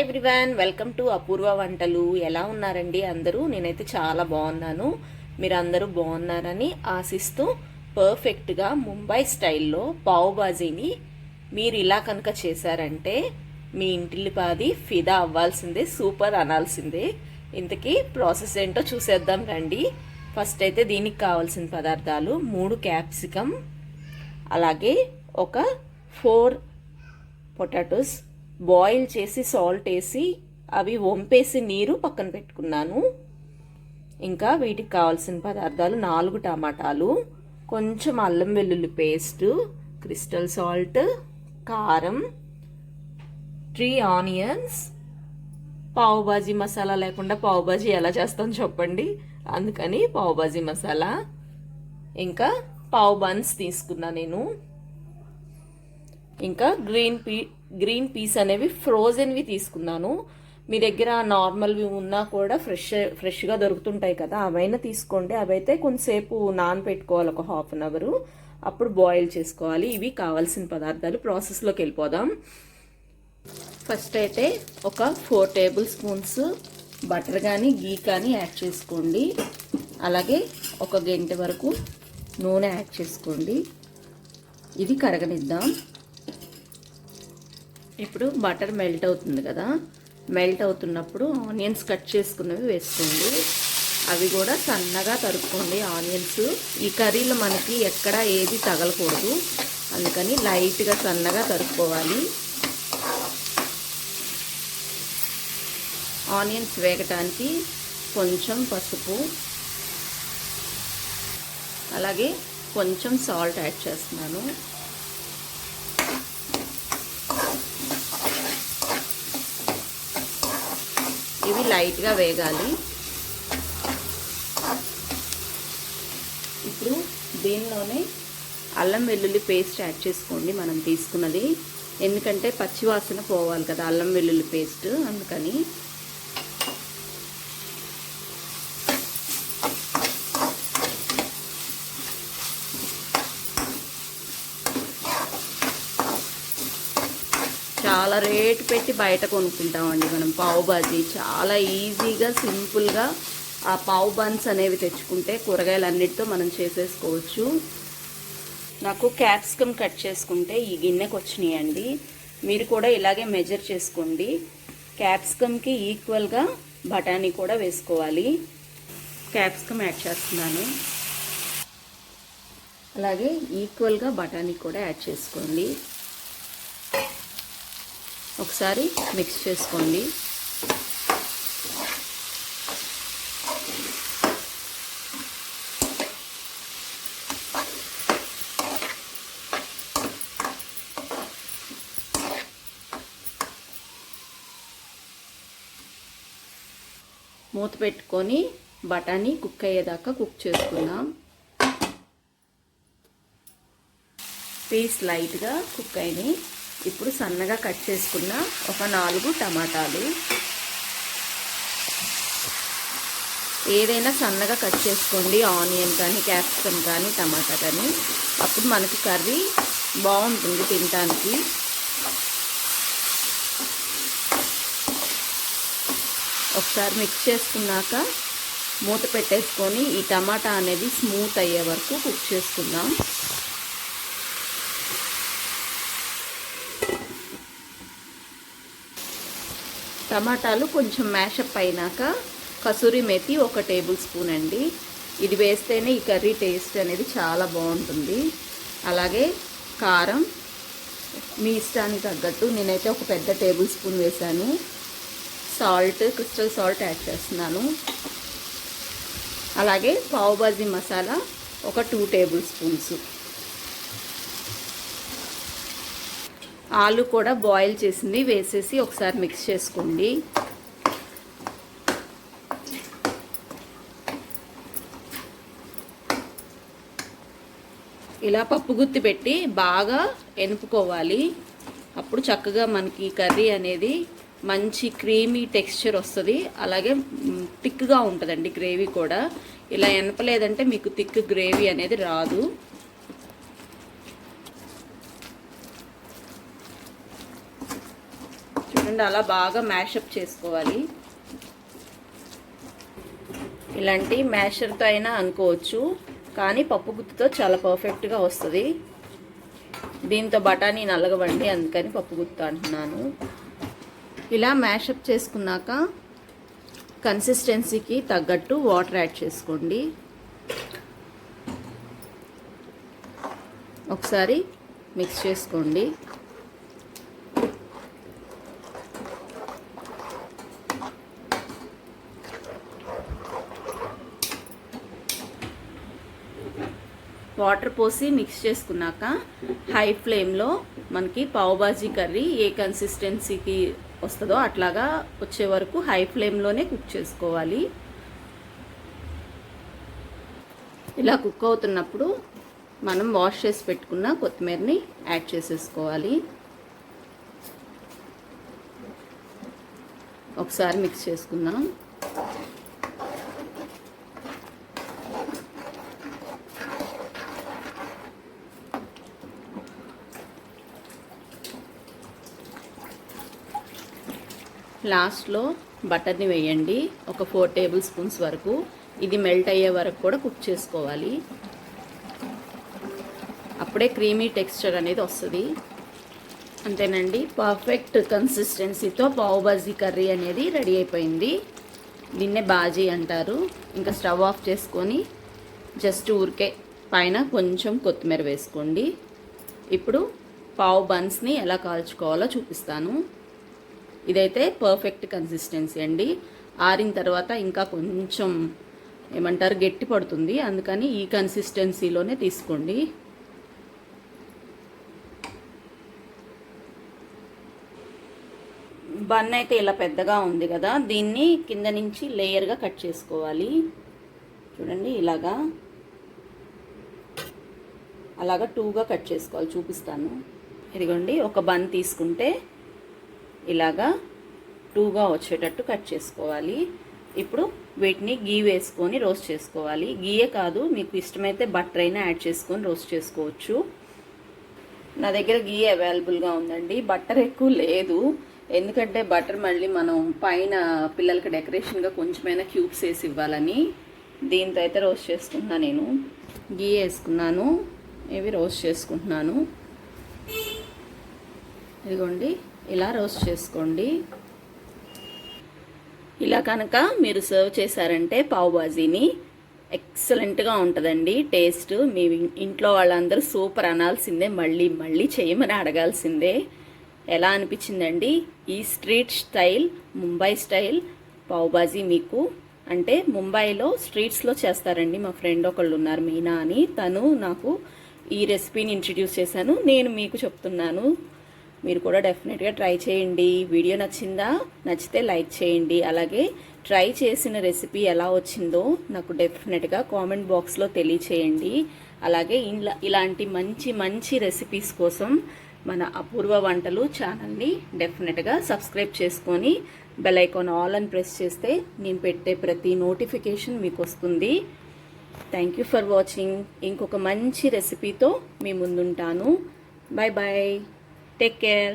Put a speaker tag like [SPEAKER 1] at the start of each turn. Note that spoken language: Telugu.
[SPEAKER 1] Hi everyone welcome to Apoorva వంటలు ఎలా ఉన్నారండి అందరూ నేనైతే చాలా బాగున్నాను మీరు అందరూ బాగున్నారని ఆశిస్తూ పర్ఫెక్ట్గా ముంబై స్టైల్లో పావుబాజీని మీరు ఇలా కనుక చేశారంటే మీ ఇంటిల్లిపాది ఫిదా అవ్వాల్సిందే సూపర్ అనాల్సిందే ఇంతకీ ప్రాసెస్ ఏంటో చూసేద్దాం రండి ఫస్ట్ అయితే దీనికి కావాల్సిన పదార్థాలు మూడు క్యాప్సికమ్ అలాగే ఒక ఫోర్ పొటాటోస్ బాయిల్ చేసి సాల్ట్ వేసి అవి వంపేసి నీరు పక్కన పెట్టుకున్నాను. ఇంకా వీటికి కావాల్సిన పదార్థాలు నాలుగు టమాటాలు కొంచెం అల్లం వెల్లుల్లి పేస్ట్ క్రిస్టల్ సాల్ట్ కారం త్రీ ఆనియన్స్ పావుబాజీ మసాలా లేకుండా పావుబాజీ ఎలా చేస్తాం చెప్పండి. అందుకని పావుబాజీ మసాలా. ఇంకా పావు బన్స్ తీసుకున్నా నేను. ఇంకా గ్రీన్ పీ గ్రీన్ పీస్ అనేవి ఫ్రోజన్వి తీసుకున్నాను. మీ దగ్గర నార్మల్వి ఉన్నా కూడా ఫ్రెష్ ఫ్రెష్గా దొరుకుతుంటాయి కదా అవైనా తీసుకోండి. అవైతే కొంతసేపు నానపెట్టుకోవాలి ఒక హాఫ్ అన్ అవరు అప్పుడు బాయిల్ చేసుకోవాలి. ఇవి కావాల్సిన పదార్థాలు. ప్రాసెస్లోకి వెళ్ళిపోదాం. ఫస్ట్ అయితే ఒక ఫోర్ టేబుల్ స్పూన్స్ బటర్ కానీ గీ కానీ యాడ్ చేసుకోండి. అలాగే ఒక గంట వరకు నూనె యాడ్ చేసుకోండి. ఇది కరగనిద్దాం. ఇప్పుడు బటర్ మెల్ట్ అవుతుంది కదా. మెల్ట్ అవుతున్నప్పుడు ఆనియన్స్ కట్ చేసుకున్నవి వేసుకోండి. అవి కూడా సన్నగా తరుక్కోండి ఆనియన్స్ ఈ కర్రీలో మనకి ఎక్కడ ఏది తగలకూడదు. అందుకని లైట్గా సన్నగా తరుక్కోవాలి. ఆనియన్స్ వేగటానికి కొంచెం పసుపు. అలాగే కొంచెం సాల్ట్ యాడ్ చేస్తున్నాను ఇవి లైట్గా వేగాలి. ఇప్పుడు దీనిలోనే అల్లం వెల్లుల్లి పేస్ట్ యాడ్ చేసుకోండి మనం తీసుకున్నది. ఎందుకంటే పచ్చివాసన పోవాలి కదా అల్లం వెల్లుల్లి పేస్ట్. అందుకని చాలా రేటు పెట్టి బయట కొనుక్కుంటామండి మనం పావు బాజీ. చాలా ఈజీగా సింపుల్గా ఆ పావు బన్స్ అనేవి తెచ్చుకుంటే కూరగాయలన్నిటితో మనం చేసేసుకోవచ్చు. నాకు క్యాప్సికమ్ కట్ చేసుకుంటే ఈ గిన్నెకి వచ్చినాయండి. మీరు కూడా ఇలాగే మెజర్ చేసుకోండి. క్యాప్సికమ్కి ఈక్వల్గా బఠానీ కూడా వేసుకోవాలి. క్యాప్సికమ్ యాడ్ చేస్తున్నాను. అలాగే ఈక్వల్గా బఠానీ కూడా యాడ్ చేసుకోండి. ఒకసారి మిక్స్ చేసుకోండి. మూత పెట్టుకొని బఠానీ కుక్ అయ్యేదాకా కుక్ చేసుకుందాం. పీస్ లైట్గా కుక్ అయినాయి. ఇప్పుడు సన్నగా కట్ చేసుకున్న ఒక నాలుగు టమాటాలు. ఏదైనా సన్నగా కట్ చేసుకోండి ఆనియన్ కానీ క్యాప్సికమ్ కానీ టమాటా కానీ. అప్పుడు మనకి కర్రీ బాగుంటుంది తినడానికి ఒకసారి మిక్స్ చేసుకున్నాక మూత పెట్టేసుకొని ఈ టమాటా అనేది స్మూత్ అయ్యే వరకు కుక్ చేసుకుందాం. టమాటాలు కొంచెం మ్యాషప్ అయినాక కసూరి మెతి ఒక టేబుల్ స్పూన్ అండి. ఇది వేస్తేనే ఈ కర్రీ టేస్ట్ అనేది చాలా బాగుంటుంది. అలాగే కారం మీ ఇష్టానికి తగ్గట్టు నేనైతే ఒక పెద్ద టేబుల్ స్పూన్ వేసాను సాల్ట్ క్రిస్టల్ సాల్ట్ యాడ్ చేస్తున్నాను. అలాగే పావుబాజీ మసాలా ఒక టూ టేబుల్ స్పూన్స్. ఆలు కూడా బాయిల్ చేసింది వేసేసి ఒకసారి మిక్స్ చేసుకోండి. ఇలా పప్పు గుత్తి పెట్టి బాగా ఎనుపుకోవాలి. అప్పుడు చక్కగా మనకి కర్రీ అనేది మంచి క్రీమీ టెక్స్చర్ వస్తుంది. అలాగే థిక్గా ఉంటుందండి గ్రేవీ కూడా. ఇలా ఎనపలేదంటే మీకు థిక్ గ్రేవీ అనేది రాదు. అండ్ అలా బాగా మ్యాషప్ చేసుకోవాలి. ఇలాంటి మ్యాషర్తో అయినా అనుకోవచ్చు. కానీ పప్పు గుత్తుతో చాలా పర్ఫెక్ట్గా వస్తుంది. దీంతో బఠానీ నల్లగవండి అందుకని పప్పు గుత్తు అంటున్నాను. ఇలా మ్యాషప్ చేసుకున్నాక కన్సిస్టెన్సీకి తగ్గట్టు వాటర్ యాడ్ చేసుకోండి. ఒకసారి మిక్స్ చేసుకోండి. వాటర్ పోసి మిక్స్ చేసుకున్నాక హై ఫ్లేమ్లో మనకి పావుబాజీ కర్రీ ఏ కన్సిస్టెన్సీకి వస్తుందో అట్లాగా వచ్చే వరకు హై ఫ్లేమ్లోనే కుక్ చేసుకోవాలి. ఇలా కుక్ అవుతున్నప్పుడు మనం వాష్ చేసి పెట్టుకున్న కొత్తిమీరని యాడ్ చేసేసుకోవాలి. ఒకసారి మిక్స్ చేసుకుందాం. లాస్ట్లో బటర్ని వేయండి ఒక ఫోర్ టేబుల్ స్పూన్స్ వరకు. ఇది మెల్ట్ అయ్యే వరకు కూడా కుక్ చేసుకోవాలి. అప్పుడే క్రీమీ టెక్స్చర్ అనేది వస్తుంది. అంతేనండి పర్ఫెక్ట్ కన్సిస్టెన్సీతో పావుబాజీ కర్రీ అనేది రెడీ అయిపోయింది. దీన్నే బాజీ అంటారు. ఇంకా స్టవ్ ఆఫ్ చేసుకొని జస్ట్ ఊరికే పైన కొంచెం కొత్తిమీర వేసుకోండి. ఇప్పుడు పావు బన్స్ని ఎలా కాల్చుకోవాలో చూపిస్తాను. ఇదైతే పర్ఫెక్ట్ కన్సిస్టెన్సీ అండి. ఆరిన తర్వాత ఇంకా కొంచెం ఏమంటారు గట్టి పడుతుంది. అందుకని ఈ కన్సిస్టెన్సీలోనే తీసుకోండి. బన్ అయితే ఇలా పెద్దగా ఉంది కదా దీన్ని కింద నుంచి లేయర్గా కట్ చేసుకోవాలి. చూడండి ఇలాగా. అలాగా టూగా కట్ చేసుకోవాలి చూపిస్తాను. ఇదిగోండి ఒక బన్ తీసుకుంటే ఇలాగా టూగా వచ్చేటట్టు కట్ చేసుకోవాలి. ఇప్పుడు వీటిని గీ వేసుకొని రోస్ట్ చేసుకోవాలి. గీయే కాదు మీకు ఇష్టమైతే బటర్ అయినా యాడ్ చేసుకొని రోస్ట్ చేసుకోవచ్చు. నా దగ్గర గీ అవైలబుల్గా ఉందండి. బటర్ ఎక్కువ లేదు. ఎందుకంటే బటర్ మళ్ళీ మనం పైన పిల్లలకి డెకరేషన్గా కొంచెమైనా క్యూబ్స్ వేసి ఇవ్వాలని. దీంతో అయితే రోస్ట్ చేసుకుంటున్నాను నేను. గీ వేసుకున్నాను. ఇవి రోస్ట్ చేసుకుంటున్నాను. ఇదిగోండి ఇలా రోస్ట్ చేసుకోండి. ఇలా కనుక మీరు సర్వ్ చేశారంటే పావుబాజీని ఎక్సలెంట్గా ఉంటుందండి. టేస్ట్ మీ ఇంట్లో వాళ్ళందరూ సూపర్ అనాల్సిందే మళ్ళీ మళ్ళీ చేయమని అడగాల్సిందే. ఎలా అనిపించిందండి? ఈ street style Mumbai style pav bhaji మీకు. అంటే ముంబైలో స్ట్రీట్స్లో చేస్తారండి మా ఫ్రెండ్ ఒకళ్ళు ఉన్నారు మీనా అని. తను నాకు ఈ రెసిపీని ఇంట్రడ్యూస్ చేశాను. నేను మీకు చెప్తున్నాను. మీరు కూడా డెఫినెట్గా ట్రై చేయండి. వీడియో నచ్చిందా? నచ్చితే లైక్ చేయండి. అలాగే ట్రై చేసిన రెసిపీ ఎలా వచ్చిందో నాకు డెఫినెట్గా కామెంట్ బాక్స్లో తెలియచేయండి. అలాగే ఇలా ఇలాంటి మంచి మంచి రెసిపీస్ కోసం మన అపూర్వ వంటలు ఛానల్ని డెఫినెట్గా సబ్స్క్రైబ్ చేసుకొని బెల్ ఐకాన్ ఆల్ అని ప్రెస్ చేస్తే నేను పెట్టే ప్రతి నోటిఫికేషన్ మీకు వస్తుంది. థ్యాంక్ యూ ఫర్ వాచింగ్ ఇంకొక మంచి రెసిపీతో మీ ముందుంటాను. Bye bye take care